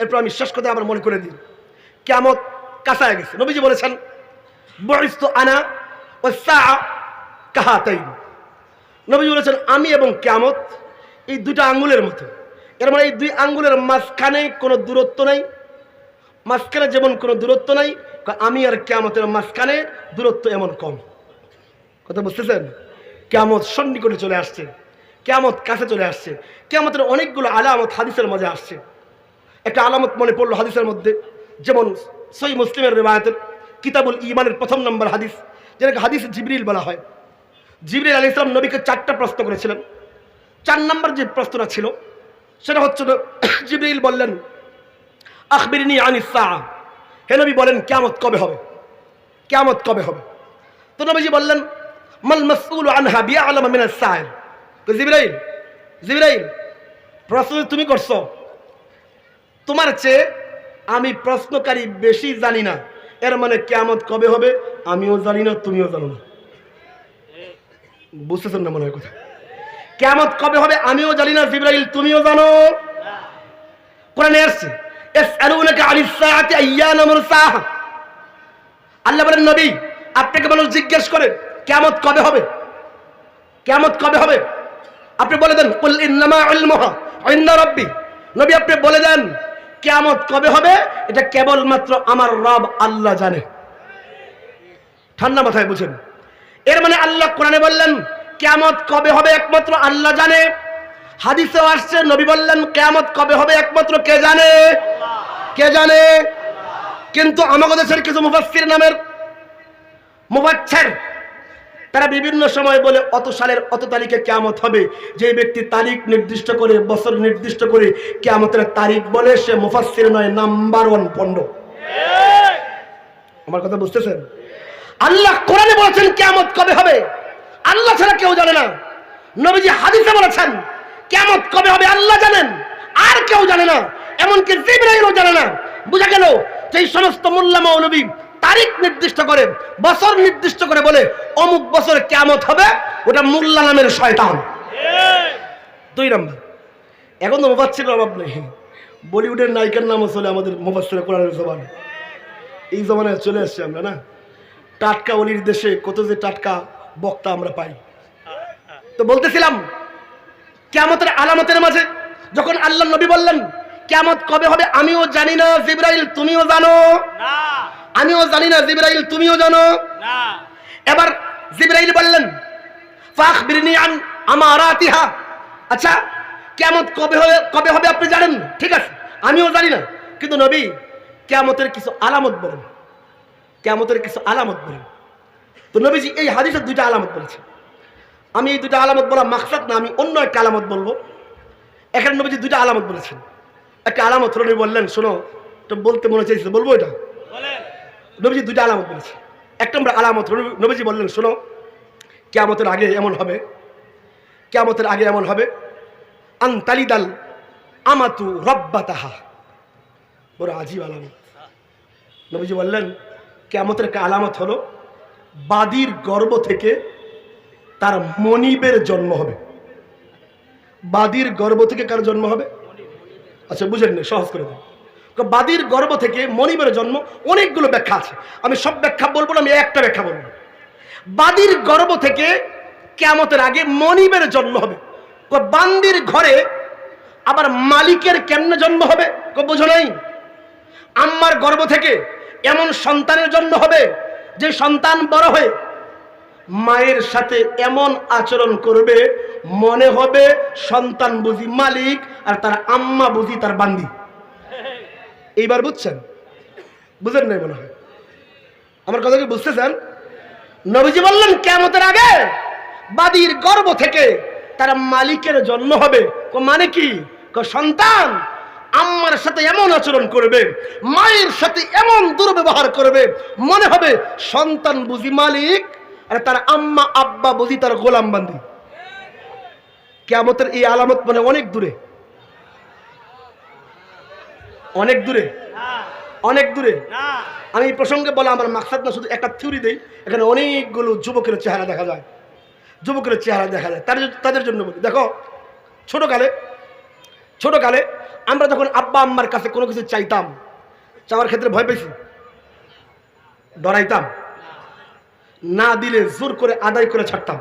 এরপর আমি শেষ কথা আবার মনে করে দিই। কেমত কাঁচায় গেছে। নবীজি বলেছেন বরিস্ত আনা ও সা কাহাতাই নবীজি বলেছেন, আমি এবং কেমত এই দুটো আঙ্গুলের মতো। এর মানে এই দুই আঙ্গুলের মাঝখানে কোনো দূরত্ব নাই, মাঝখানে যেমন কোনো দূরত্ব নাই আমি আর কেমতের মাঝখানে দূরত্ব এমন কম। কথা বুঝতেছেন? কেমত সন্নিকটে চলে আসছে কেমত কাছে চলে আসছে কেমতের অনেকগুলো আলামত হাদিসের মাঝে আসছে। একটা আলামত মনে পড়ল হাদিসের মধ্যে। যেমন সই মুসলিমের রেবায়তের কিতাবুল ইমানের প্রথম নম্বর হাদিস, যেটাকে হাদিস জিবরিল বলা হয়। জিবরিল আলী ইসলাম নবীকে চারটা প্রশ্ন করেছিলেন। চার নম্বর যে প্রশ্নটা ছিল, সেটা হচ্ছে জিবরিল বললেন, আখবিরিনি আনিসা হে নবী বলেন কেমত কবে হবে? কেমত কবে হবে? তো নবীজি বললেন, মাল মাসউল আনহা বিয়া আলম মিনাস জিবরাইল জিবরাইল প্রশ্ন তুমি করছ। তোমার চেয়ে আমি প্রশ্নকারী বেশি জানি না। এর মানে কেমত কবে হবে, আমিও জানি না, তুমিও জানো না। বুঝতেছেন না মনে হয় কথা? কেমত কবে হবে, আমিও জানি না, জিবরাইল, তুমিও জানো। আল্লাহ বলেন, নবী জিজ্ঞেস করে কবে হবে? কবে হবে? আপনি বলে দেন নবী আপনি বলে দেন কেমত কবে হবে? এটা কেবলমাত্র আমার রব আল্লাহ জানে। ঠান্ডা মাথায় বুঝেন। এর মানে আল্লাহ কোরআনে বললেন কেমত কবে হবে একমাত্র আল্লাহ জানে। হাদিসেও আসছে, নবী বললেন কেমত কবে হবে একমাত্র কে জানে? কে জানে? কিন্তু আমাদের দেশের কিছু মুফাসসির নামের মুফাচ্ছের তারা বিভিন্ন সময় বলে অত সালের অত তারিখে কেয়ামত হবে। যে ব্যক্তি তারিখ নির্দিষ্ট করে বছর নির্দিষ্ট করে কেয়ামতের তারিখ বলে সে মুফাসসির নয় নাম্বার ওয়ান পণ্ড। আমার কথা বুঝতেছেন? আল্লাহ কোরআনে বলেছেন কেয়ামত কবে হবে? আল্লাহ ছাড়া কেউ জানে না। নবীজি হাদিসে বলেছেন কেয়ামত কবে হবে আল্লাহ জানেন আর কেউ জানে না। এমনকি জিবরাইলও জানে না। বুঝা গেল যে সমস্ত মোল্লা মৌলবী তারিখ নির্দিষ্ট করে, বছর নির্দিষ্ট করে বলে, অমুক বছর কেয়ামত হবে, ওটা মোল্লা নামের শয়তান। দুই নম্বর। এখন তো মোবাচ্ছির অভাব নেই। বলিউডের নায়িকার নামও চলে আমাদের মোবাচ্ছির কোরআনের জবান। এই জমানায় চলে আসছে আমরা, না? টাটকা অলির দেশে কত যে টাটকা বক্তা আমরা পাই। তো বলতেছিলাম কেমতের আলামতের মাঝে যখন আল্লাহ নবী বললেন কেমত কবে হবে আমিও জানি না, জিব্রাইল তুমিও জানো। না। আমিও জানি না জিব্রাইল তুমিও জানো? এবার জিব্রাইল বললেন ফাখ বিরনি আন আমারাতিহা। আচ্ছা কেমত কবে হবে কবে হবে আপনি জানেন? ঠিক আছে আমিও জানি না। কিন্তু নবী কেমতের কিছু আলামত বলেন। কেমতের কিছু আলামত বলেন। তো নবীজি এই হাদিসের দুইটা আলামত বলেছে আমি এই দুইটা আলামত বলা মাকসাদ না আমি অন্য একটা আলামত বলব। এখানে নবীজি দুইটা আলামত বলেছেন। একটা আলামত হলো বললেন শোনো তো বলতে মনে চাইছে বলব এটা? বলেন। নবীজি দুইটা আলামত বলেছে। এক নম্বর আলামত, নবী- নবীজি বললেন, শোনো, কেয়ামতের আগে এমন হবে, কেয়ামতের আগে এমন হবে, আন্তালিদাল আমাতু রব্বাতাহা। বড় আজীব আলামত। নবীজি বললেন, কেয়ামতের একটা আলামত হলো, বাদির গর্ব থেকে তার মনিবের জন্ম হবে। বাদির গর্ভ থেকে কার জন্ম হবে? আচ্ছা বুঝেন না, সহজ করে দিন। বাদির গর্ভ থেকে মনিবের জন্ম অনেকগুলো ব্যাখ্যা আছে। আমি সব ব্যাখ্যা বলব না, আমি একটা ব্যাখ্যা বলব। বাদির গর্ভ থেকে কেমতের আগে মনিবের জন্ম হবে। বান্দির ঘরে আবার মালিকের কেমনে জন্ম হবে বুঝো নাই? আম্মার গর্ব থেকে এমন সন্তানের জন্ম হবে, যে সন্তান বড় হয়ে মায়ের সাথে এমন আচরণ করবে, মনে হবে সন্তান বুঝি মালিক আর তার আম্মা বুঝি তার বান্দি। এইবার বুঝছেন? বুঝেন নাই মনে হয়? আমার কথা কি বুঝতেছেন? নবীজি বললেন কেমতের আগে বাদির গর্ভ থেকে তার মালিকের জন্ম হবে। ক মানে কি? ক সন্তান আম্মার সাথে এমন আচরণ করবে, মায়ের সাথে এমন দুর্ব্যবহার করবে, মনে হবে সন্তান বুঝি মালিক আর তার আম্মা, আব্বা বুঝি তার গোলাম বান্দি। কেমতের এই আলামত মানে অনেক দূরে। অনেক দূরে। অনেক দূরে। আমি এই প্রসঙ্গে বলা আমার মাকসাদ না শুধু একটা থিওরি দেই এখানে অনেকগুলো যুবকের চেহারা দেখা যায়। যুবকের চেহারা দেখা যায়। তাদের তাদের জন্য বলি। দেখো ছোটোকালে ছোটোকালে আমরা যখন আব্বা আম্মার কাছে কোনো কিছু চাইতাম চাওয়ার ক্ষেত্রে ভয় পেয়েছি? ডরাইতাম? না দিলে জোর করে আদায় করে ছাড়তাম।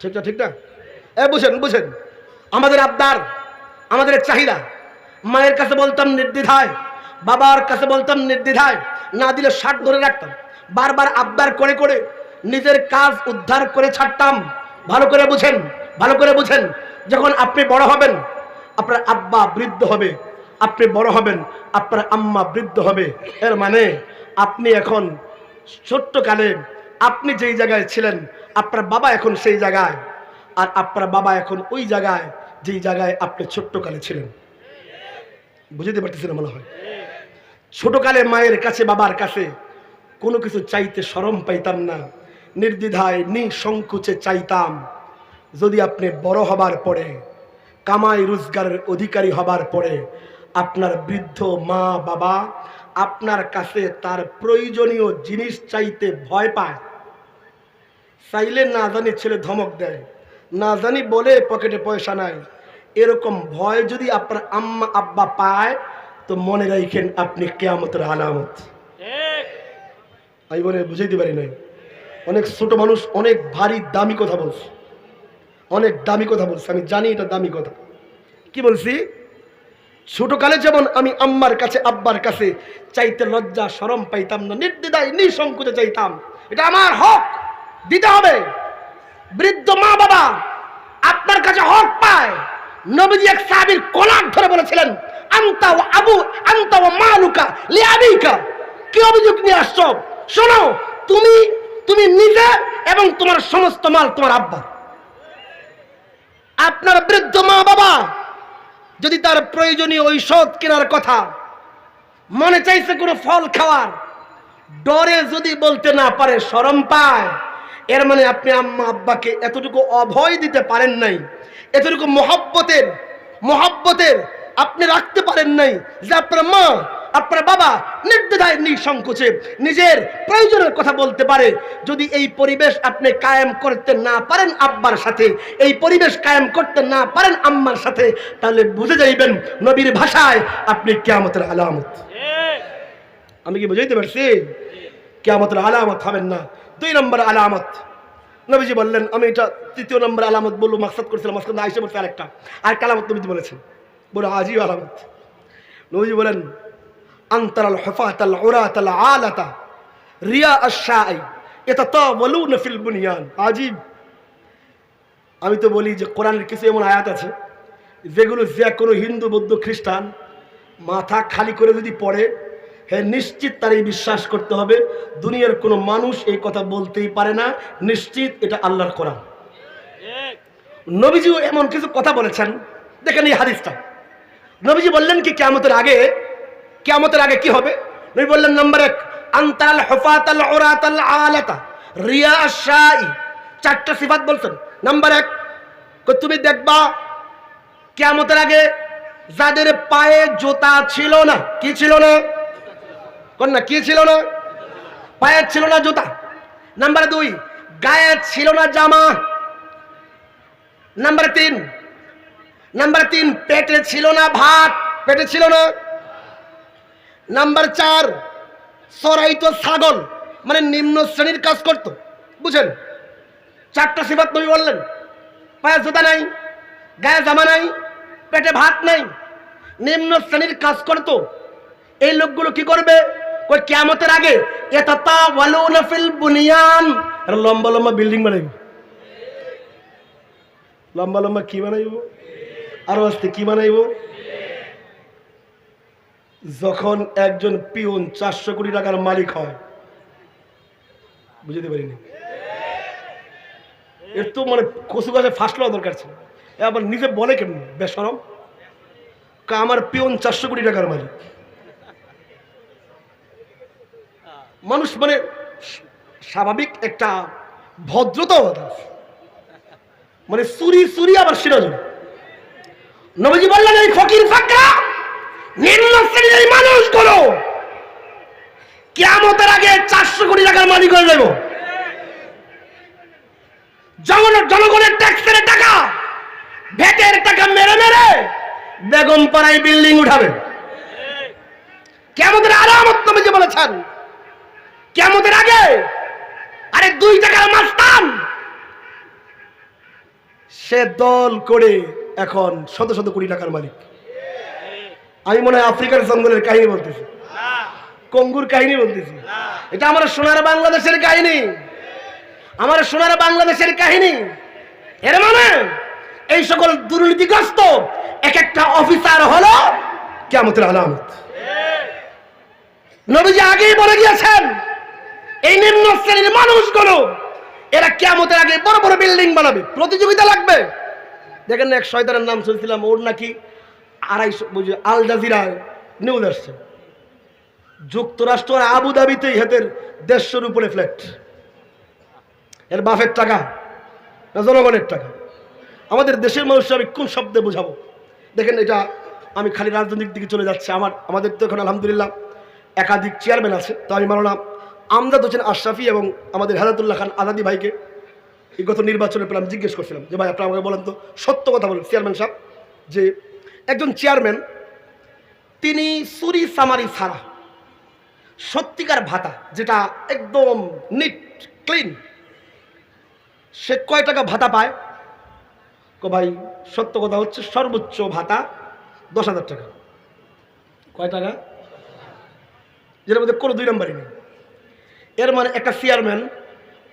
ঠিক না ঠিক না? এ বুঝেন বুঝেন। আমাদের আবদার আমাদের চাহিদা মায়ের কাছে বলতাম নির্দ্বিধায়, বাবার কাছে বলতাম নির্দ্বিধায়, না দিলে শাক ধরে রাখতাম। বারবার আবদার করে করে নিজের কাজ উদ্ধার করে ছাড়তাম। ভালো করে বুঝেন, ভালো করে বুঝেন, যখন আপনি বড় হবেন, আপনার আব্বা বৃদ্ধ হবে, আপনি বড় হবেন, আপনার আম্মা বৃদ্ধ হবে। এর মানে আপনি এখন ছোট্টকালে, আপনি যেই জায়গায় ছিলেন, আপনার বাবা এখন সেই জায়গায়, আর আপনার বাবা এখন ওই জায়গায়, যেই জায়গায় আপনি ছোট্টকালে ছিলেন। বুঝতে না মনে হয়। ছোটকালে মায়ের কাছে, বাবার কাছে কোনো কিছু চাইতে সরম পাইতাম না। নির্দ্বিধায়, নিঃসংকোচে চাইতাম, যদি আপনি বড় হবার পরে, কামাই রোজগারের অধিকারী হবার পরে আপনার বৃদ্ধ মা, বাবা আপনার কাছে তার প্রয়োজনীয় জিনিস চাইতে ভয় পায়, চাইলে না জানি ছেলে ধমক দেয়, না জানি বলে পকেটে পয়সা নাই এরকম ভয় যদি আপনার আম্মা আব্বা পায় তো মনে রাখেন আপনি কেয়ামতের আলামত। আমি বলে বুঝাইতে পারি নাই। অনেক ছোট মানুষ অনেক ভারী দামি কথা বলছে। অনেক দামি কথা বলছে। আমি জানি এটা দামি কথা। কি বলছি? ছোটকালে যেমন আমি আম্মার কাছে আব্বার কাছে চাইতে লজ্জা সরম পাইতাম না নির্দ্বিধায় নিঃসংকোচে চাইতাম। এটা আমার হক। দিতে হবে। বৃদ্ধ মা বাবা আপনার কাছে হক পায়। নবীজি এক সাহাবীর কোলার ধরে বলেছিলেন, আন্তা ও আবু, আন্তা ও মালুকা লিয়াবিকা কি অভিযোগ নিয়ে আসছো? শোনো, তুমি তুমি নিজে এবং তোমার সমস্ত মাল তোমার আব্বা। আপনার বৃদ্ধ মা বাবা যদি তার প্রয়োজনীয় ঔষধ কেনার কথা মনে চাইছে কোনো ফল খাওয়ার, ডরে যদি বলতে না পারে, শরম পায়। এর মানে আপনি আম্মা আব্বাকে এতটুকু অভয় দিতে পারেন নাই। এতটুকু মহব্বতের মহব্বতের আপনি রাখতে পারেন নাই যে আপনার মা, আপনার বাবা নির্দ্বিধায় নিঃসংকোচে নিজের প্রয়োজনের কথা বলতে পারে। যদি এই পরিবেশ আপনি কায়েম করতে না পারেন আব্বার সাথে, এই পরিবেশ কায়েম করতে না পারেন আম্মার সাথে, তাহলে বুঝে যাইবেন নবীর ভাষায় আপনি কেয়ামতের আলামত। আমি কি বুঝাইতে পারছি? কেয়ামতের আলামত হবেন না। দুই নম্বর আলামত। নবীজি বললেন, আমি এটা তৃতীয় নম্বর আলামত বলব, মাকসাদ করেছিলাম মাঝখানে আইসে বলছে আরেকটা। আর কালামত নবীজি বলেছেন বলো আজিও আলামত। নবীজি বলেন, আন্তরাল হফাতাল ওরাতাল আলাতা, রিয়া আশাই এটা তো বলুন ফিল বুনিয়ান। আজিব। আমি তো বলি যে, কোরআনের কিছু এমন আয়াত আছে, যেগুলো যে কোনো হিন্দু, বৌদ্ধ, খ্রিস্টান মাথা খালি করে যদি পড়ে হ্যাঁ নিশ্চিত তার এই বিশ্বাস করতে হবে। দুনিয়ার কোনো মানুষ এই কথা বলতেই পারে না। নিশ্চিত এটা আল্লাহর কোরআন। নবীজিও এমন কিছু কথা বলেছেন। দেখেন এই হাদিসটা। নবীজি বললেন কি কেমতের আগে কেমতের আগে কি হবে? নবী বললেন, নম্বর এক, আন্তাল হফাতাল ওরাতাল আলাতা, রিয়া শাই চারটা সিফাত বলছেন। নাম্বার এক তুমি দেখবা কেমতের আগে যাদের পায়ে জুতা ছিল না, কি ছিল না? কোন না, কি ছিল না? পায়ে ছিল না জুতা। নাম্বার দুই গায়ে ছিল না জামা। নাম্বার তিন নাম্বার তিন, পেটে ছিল না ভাত। পেটে ছিল না। নাম্বার চার সরাইতো ছাগল মানে নিম্ন শ্রেণির কাজ করত। বুঝেন? চারটা সিফাত নবী বললেন। পায়ে জুতা নাই গায়ে জামা নাই, পেটে ভাত নাই। নিম্ন শ্রেণির কাজ করত। এই লোকগুলো কি করবে? কই কেমতের আগে? এতাতা ওয়ালুনা ফিল বুনিয়ান। লম্বা লম্বা বিল্ডিং বানাইব। লম্বা লম্বা কি বানাইব? আরও আসতে কি বানাইব? যখন একজন পিওন চারশো কোটি টাকার মালিক হয়, বুঝতে পারিনি। এর তো মানে কচু গাছে ফাঁস লওয়া দরকার ছিল। আবার নিজে বলে কেমন? বেসরম আমার পিওন চারশো কোটি টাকার মালিক। মানুষ মানে স্বাভাবিক একটা ভদ্রতাও মানে চুরি চুরি আবার সিরাজ নবীজি বললেন, এই ফকির ফাঁকা নিম্ন শ্রেণির এই মানুষগুলো কেমতের আগে চারশো কোটি টাকার মালিক হয়ে যাব জনগণের জনগণের ট্যাক্সের টাকা ভ্যাটের টাকা মেরে মেরে বেগম পাড়ায় বিল্ডিং উঠাবে। কেমতের আলামত নবীজি বলেছেন কেমতের আগে? আরে দুই টাকার মাস্তান সে দল করে এখন শত শত কোটি টাকার মালিক। আমি মনে হয় আফ্রিকার জঙ্গলের কাহিনী বলতেছি। কঙ্গুর কাহিনী বলতেছি। এটা আমার সোনার বাংলাদেশের কাহিনী। আমার সোনার বাংলাদেশের কাহিনী। এর মানে এই সকল দুর্নীতিগ্রস্ত এক একটা অফিসার হলো কেমতের আলামত। নবীজি আগেই বলে গিয়েছেন এই নিম্ন শ্রেণির মানুষগুলো, এরা কেমতের আগে বড় বড় বিল্ডিং বানাবে। প্রতিযোগিতা লাগবে। দেখেন না, এক শয়তানের নাম শুনছিলাম, ওর নাকি আড়াইশো বুঝি আল জাজিরায় নিউজ আসছে। যুক্তরাষ্ট্র আর আবুধাবিতেই হেতের দেড়শোর উপরে ফ্ল্যাট এর বাফের টাকা না জনগণের টাকা? আমাদের দেশের মানুষ আমি কোন শব্দে বোঝাবো? দেখেন এটা আমি খালি রাজনৈতিক দিকে চলে যাচ্ছে। আমার, আমাদের তো এখন আলহামদুলিল্লাহ একাধিক চেয়ারম্যান আছে, তো আমি মানলাম আমদাদ হোসেন আশরাফি এবং আমাদের হেদাতুল্লাহ খান আজাদি ভাইকে এই গত নির্বাচনের পর আমি জিজ্ঞেস করছিলাম যে ভাই আপনি আমাকে বলেন তো সত্য কথা বলেন চেয়ারম্যান সাহেব যে একজন চেয়ারম্যান তিনি সুরি সামারি ছাড়া সত্যিকার ভাতা যেটা একদম নিট ক্লিন সে কয় টাকা ভাতা পায়? কো ভাই সত্য কথা হচ্ছে সর্বোচ্চ ভাতা দশ হাজার টাকা। কয় টাকা? যেটার মধ্যে কোনো দুই নম্বরই নেই। এর মানে একটা চেয়ারম্যান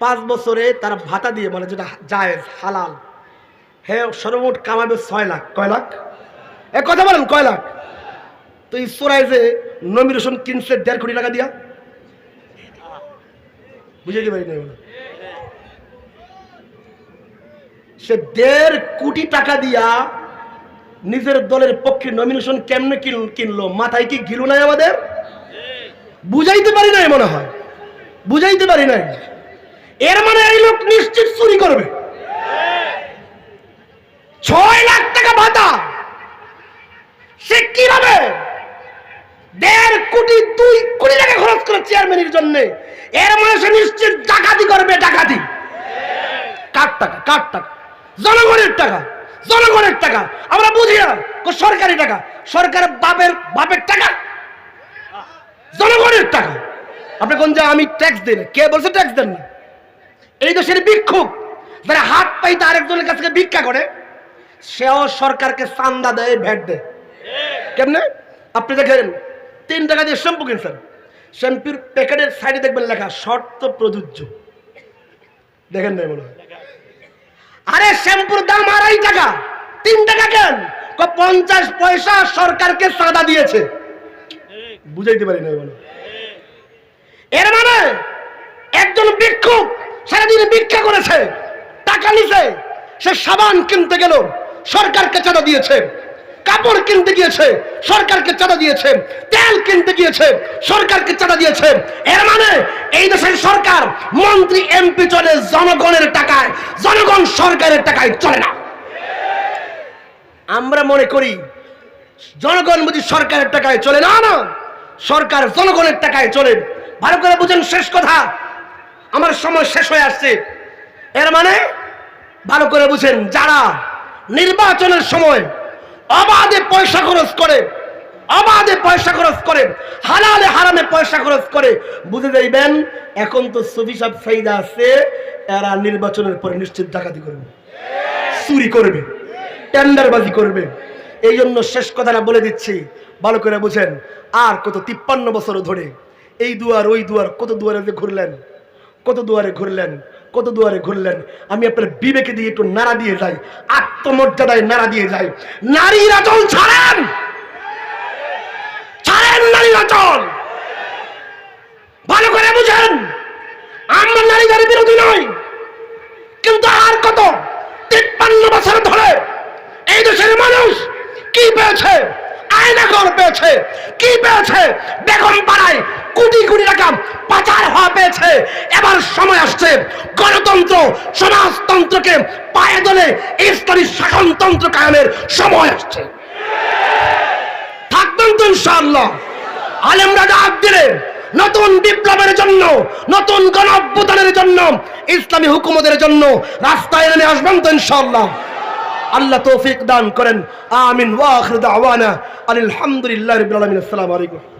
পাঁচ বছরে তার ভাতা দিয়ে মানে যেটা জায়েজ, হালাল। হ্যাঁ সর্বমোট কামাবে ছয় লাখ। কয় লাখ? এ কথা বলেন, কয় লাখ? তো এই সোরাই যে নমিনেশন কিনছে দেড় কোটি টাকা দিয়া? বুঝে কি পারি না সে দেড় কোটি টাকা দিয়া নিজের দলের পক্ষে নমিনেশন কেমনে কিনলো? মাথায় কি গিলু নাই আমাদের? বুঝাইতে পারি নাই মনে হয়। বুঝাইতে পারি নাই। এর মানে এই লোক নিশ্চিত চুরি করবে। ছয় লাখ টাকা ভাতা। সে কীভাবে দেড় কোটি, দুই কোটি টাকা খরচ করে চেয়ারম্যানের জন্য? এর মানে সে নিশ্চিত ডাকাতি করবে, ডাকাতি। কার টাকা? কার টাকা? জনগণের টাকা। জনগণের টাকা। আমরা বুঝি না সরকারি টাকা। সরকারের বাপের বাপের টাকা? জনগণের টাকা। আপনি কোন যে আমি ট্যাক্স দিন কে বলছে ট্যাক্স দেন না? এই দেশের ভিক্ষুক, যারা হাত পাইতে আরেকজনের কাছ ভিক্ষা করে, সেও সরকারকে চান্দা দেয় ভ্যাট দেয়। কেমনে? আপনি দেখেন, তিন টাকা দিয়ে শ্যাম্পু কিনছেন। শ্যাম্পুর প্যাকেটের সাইডে দেখবেন লেখা, শর্ত প্রযোজ্য। দেখেন নাই মনে আরে, শ্যাম্পুর দাম আড়াই টাকা। তিন টাকা কেন? পঞ্চাশ পয়সা সরকারকে চাঁদা দিয়েছে। বুঝাইতে পারি না বলে এর মানে একজন ভিক্ষুক সারাদিন ভিক্ষা করেছে, টাকা নিছে, সে সাবান কিনতে গেল, সরকারকে চাঁদা দিয়েছে, কাপড় কিনতে গিয়েছে, সরকারকে চাঁদা দিয়েছে, তেল কিনতে গিয়েছে, সরকারকে চাঁদা দিয়েছে। এর মানে এই দেশের সরকার মন্ত্রী, এমপি চলে, জনগণের টাকায়, জনগণ সরকারের টাকায় চলে না। আমরা মনে করি, জনগণ বুঝি সরকারের টাকায় চলে না না, সরকার জনগণের টাকায় চলে। ভালো করে বুঝেন, শেষ কথা। আমার সময় শেষ হয়ে আসছে। এর মানে ভালো করে বুঝেন, যারা নির্বাচনের সময় অবাধে পয়সা খরচ করে, অবাধে পয়সা খরচ করে, হালালে হারামে পয়সা খরচ করে, বুঝে যাইবেন, এখন তো সুফি সাহেব ফাইদা আছে, এরা নির্বাচনের পরে নিশ্চিত ডাকাতি করবে। চুরি করবে, টেন্ডারবাজি করবে। এই জন্য শেষ কথাটা বলে দিচ্ছি, ভালো করে বুঝেন, আর কত তিপ্পান্ন বছর ধরে এই দুয়ার, ওই দুয়ার, কত দুয়ারে যে ঘুরলেন? কত দুয়ারে ঘুরলেন? কত দুয়ারে ঘুরলেন? আমি আপনার বিবেকে দিয়ে একটু নাড়া দিয়ে যাই, আত্মমর্যাদায় নাড়া দিয়ে যাই। নারীরা চল ছাড়েন! ছাড়েন নারীরা চল ভালো করে বুঝেন, আমরা নারীদের বিরোধী নই। কিন্তু আর কত? তিপ্পান্ন বছর ধরে এই দেশের মানুষ কি পেয়েছে? আয়নাঘর পেয়েছে, কি পেয়েছে? বেগম পাড়ায় কোটি কোটি টাকা পাচার হওয়া পেয়েছে। এবার সময় আসছে গণতন্ত্র, সমাজতন্ত্রকে পায়ে দলে ইসলামী শাসনতন্ত্র কায়েমের সময় আসছে। থাকবেন তো ইনশাআল্লাহ। আলেমরা ডাক দিলে নতুন বিপ্লবের জন্য, নতুন গণ জন্য, ইসলামী হুকুমতের জন্য রাস্তায় নেমে আসবেন তো ইনশাআল্লাহ। আল্লাহ তৌফিক দান করেন। আমিন। ওয়া আখির দাওয়ানা। আলহামদুলিল্লাহি রাব্বিল আসসালামু আলাইকুম।